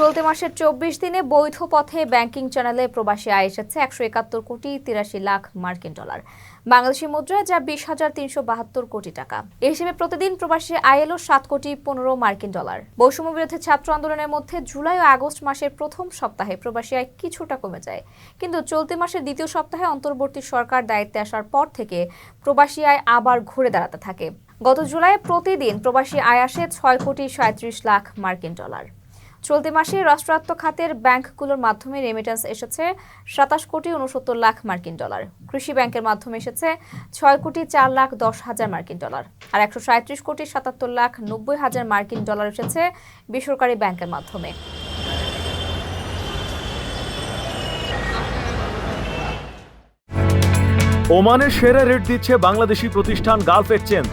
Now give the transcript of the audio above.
চলতি মাসের চব্বিশ দিনে বৈধ পথে ব্যাংকিং চ্যানেলে প্রবাসী আয় এসেছে একশো একাত্তর কোটি তিরাশি লাখ মার্কিন ডলার। বাংলাদেশি মুদ্রায় যা বিশ হাজার তিনশো বাহাত্তর কোটি টাকা। এ হিসেবে প্রতিদিন প্রবাসী আয় এলো সাত কোটি পনেরো মার্কিন ডলার। বৈষম্য বিরোধী ছাত্র আন্দোলনের মধ্যে জুলাই ও আগস্ট মাসের প্রথম সপ্তাহে প্রবাসী আয় কিছুটা কমে যায়। কিন্তু চলতি মাসের দ্বিতীয় সপ্তাহে অন্তর্বর্তী সরকার দায়িত্বে আসার পর থেকে প্রবাসী আয় আবার ঘুরে দাঁড়াতে থাকে। গত জুলাইয়ে প্রতিদিন প্রবাসী আয় আসে ছয় কোটি সাঁত্রিশ লাখ মার্কিন ডলার। চলতি মাসে রাষ্ট্রায়ত্ত খাতের ব্যাংকগুলোর মাধ্যমে রেমিটেন্স এসেছে সাতাশ কোটি উনসত্তর লাখ মার্কিন ডলার। কৃষি ব্যাংকের মাধ্যমে এসেছে ছয় কোটি চার লাখ দশ হাজার মার্কিন ডলার। আর একশো সাঁত্রিশ কোটি সাতাত্তর লাখ নব্বই হাজার মার্কিন ডলার এসেছে বেসরকারি ব্যাংকের মাধ্যমে। ওমানের সেরা রেট দিচ্ছে বাংলাদেশি প্রতিষ্ঠান গালফ এক্সচেঞ্জ।